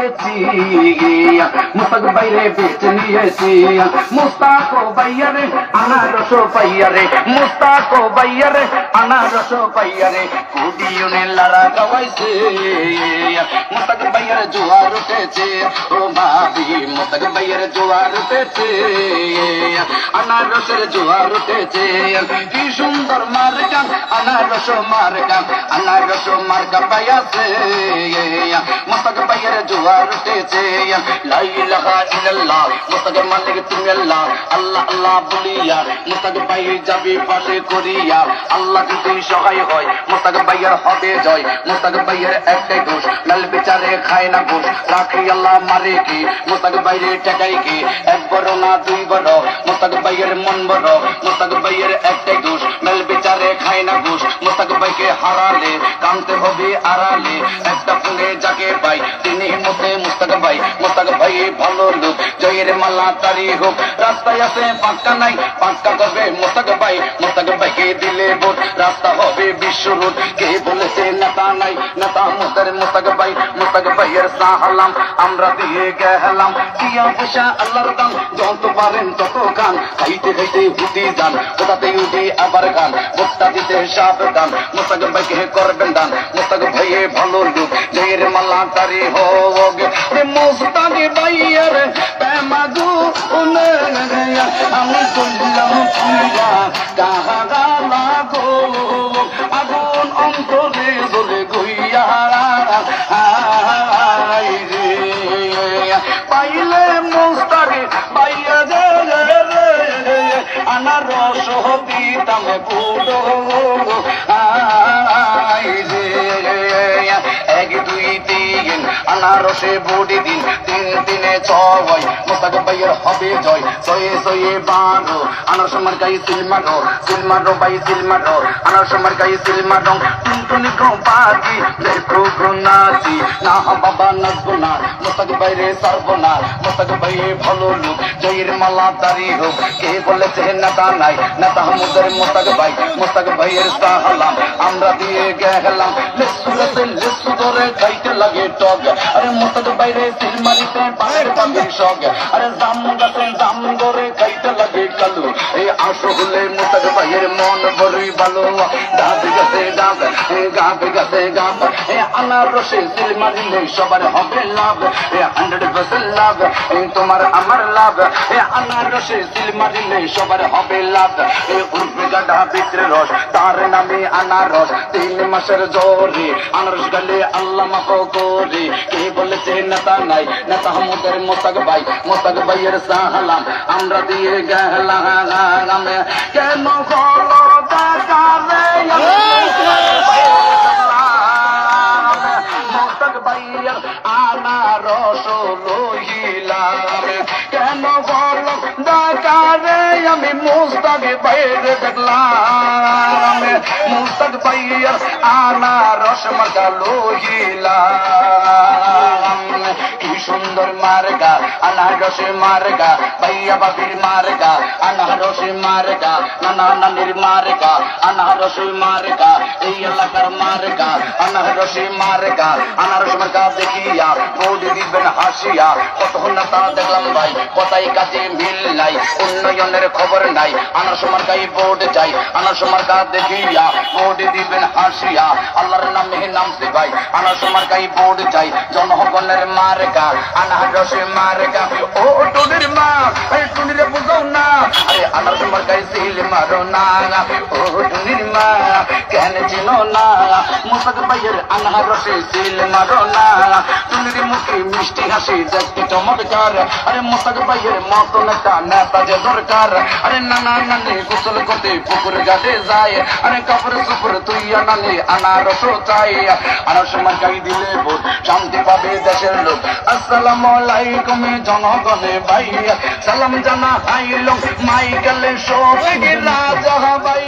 হয়েছি মুস্তাক বাইরে বেচ নিয়েছি মুস্তাক বাইয়ারে আনারস পাইয়ারে মুস্তাক বাইয়ারে আনারস পাইয়ারে কুডিউনে লারা গাওয়াইছে। মুস্তাক বাইয়ারে জোয়ার উঠেছে। ও ভাবি মুস্তাক বাইয়ারে জোয়ার উঠেছে। আনারসের জোয়ার উঠেছে। কি সুন্দর মার্কা, আনারস মার্কা আনারস মার্কা পাইয়াছে। মুস্তাক বাইয়ের জোয়ার উঠেছে। লা ইলাহা ইল্লাল্লাহ মুস্তাক মালিক তুমি আল্লাহ আল্লাহ আল্লাহ বলিয়া মুস্তাক বাই যাবে পাশে করিয়া। আল্লাহ যদি সহায় হয়, মুস্তাক বাইয়ের হবে জয়। মুস্তাক বাইয়ের একটাই দোষ, লাল বিচারে খায় না ঘুষ। রাখি আল্লাহ মারে কি? মুস্তাক বাইরে টেকাই কি? এক বড় না দুই বড়? মুস্তাক বাইয়ের মন বড় মুস্তাক বাইয়ের একটাই দোষ। মেল বিচারে খায় না ঘুষ মুস্তাক বাইকে হারালে কামতে হবে আড়ালে। একটা ফোনে যাকে পাই, তিনি মতে মুস্তাক ভাই মুস্তাক ভাই ভালো লোক, জয়ের মালা তারি হোক। রাস্তায় আছে পাক্কা নাই, পাক্কা করবে মুস্তাক ভাই মুস্তাক ভাইকে দিলে ভোট, রাস্তা হবে বিশ্ব রোড। কে বলেছে নেতা নাই, নেতা মুস্তার মুস্তাক ভাই মুস্তাক ভাইয়ের সাহালাম, আমরা দিয়ে গেলাম। কিয়া পয়সা আল্লাহর দান, যত পারেন তত গান। খাইতে খাইতে হুতি যান কোথাতে উঠি আবার গান। ভোটটা দিতে সাবধান, মুস্তাক ভাইকে করবেন দান। মুস্তাক ভাইয়ে ভালো লোক জয়ের মালা তারি হোক। মুস্তাক ভাইয়ের প্রেমাগু আমি তুললাম এক দুই তিন আনারসে বডি দিন তিন তিনে ছয় মোস্তাক ভাইয়ের হবে জয় ছয়ে ছয়ে বারো আনারস মার্কাই সিলমারো সিলমারো বাই সিলমারো আনারস মার্কাই সিলমারো টুনটুনি কো পাখি দেখো গো নাচি না বাবা নাচবো না মোস্তাক বাইরে সারবো না মোস্তাক ভাইয়ে ভালো লোক জয়ের মালা দারি হোক কে বলেছে নেতা নাই? নেতা মুদের মোস্তাক ভাই, মোস্তাক ভাইয়ের সাহালাম। আমরা দিয়ে গেলাম লেসু লেসে ধরে খাইতে লাগে টক আরে মোস্তাক বাইরে সিল মারিতে পায়ের পাখির শখ আরে জাম গাছে জাম ধরে খাইতে লাগে কালু। এই আসো হলে মোস্তাক ভাইয়ের মন বড়ই ভালো ডাব গাছে ডাব গাব গাছে গাব এ আনারসে সিল মারিলে সবার হবে এ হান্ড্রেড পার্সেন্ট লাভ, এ তোমার লাভ, এ আনারসে সিল মারিলে সবার হবে লাভ, এ উর্ফে গাডা ভিতরে রস, তার নামে আনারস, তিন মাসের জোরে, আনারস গেলে আল্লাহ মাফ করে। কে বলেছে, নেতা নাই, নেতা আমাদের মোস্তাক ভাই মোস্তাক ভাইয়ের সাহালাম আমরা দিয়ে গেলাম, কেন লইলাম কেন বল? ডাকারে আমি মুস্তাক বাইরে দেখলাম। মুস্তাক ভাইয়ের আনারস মার্কা লইলাম কি সুন্দর মার্গা, আনারসে মার্গা ভাইয়া বাবির মার্গা, আনারসে মার্গা, নানা নানির মার্গা, আনারসে মার্গা, এই এলাকার মার্গা, আনারসে মার্গা, আনারস মার্গা দেখিয়া বোর্ড দিবেন হাসিয়া, কত নেতা দেখলাম ভাই, কথাই কাজে মিল নাই, উন্নয়নের খবর নাই, আনারস মার্গাই বোর্ড যাই, আনারস মার্গা দেখিয়া বোর্ড দিবেন হাসিয়া, আল্লাহর নামে নামছে ভাই, আনারস মার্গাই বোর্ড যাই, জনগণের মার্গা আনারস মার্গা ও টুনির মারো না ও টুনির মা কেন চিনো না? মুসাক ভাইয়ের আনারসে সিল মারো না টুনির মুখে মিষ্টি হাসি দেখতে চমৎকার। আরে মুসাক ভাইয়ের মতন একটা নেতা যে দরকার। আরে নানা নানি গোসল করতে পুকুর ঘাটে যায়। আরে কাপড় সুপুর তুই আনালে আনারস চাই আনারস মার্গাই দিলে ভোট শান্তি পাবে দেশের লোক। আসসালামু আলাইকুম জনগণে ভাই। সালাম জানা হাইলো মাইকেলে সবে রাজা ভাই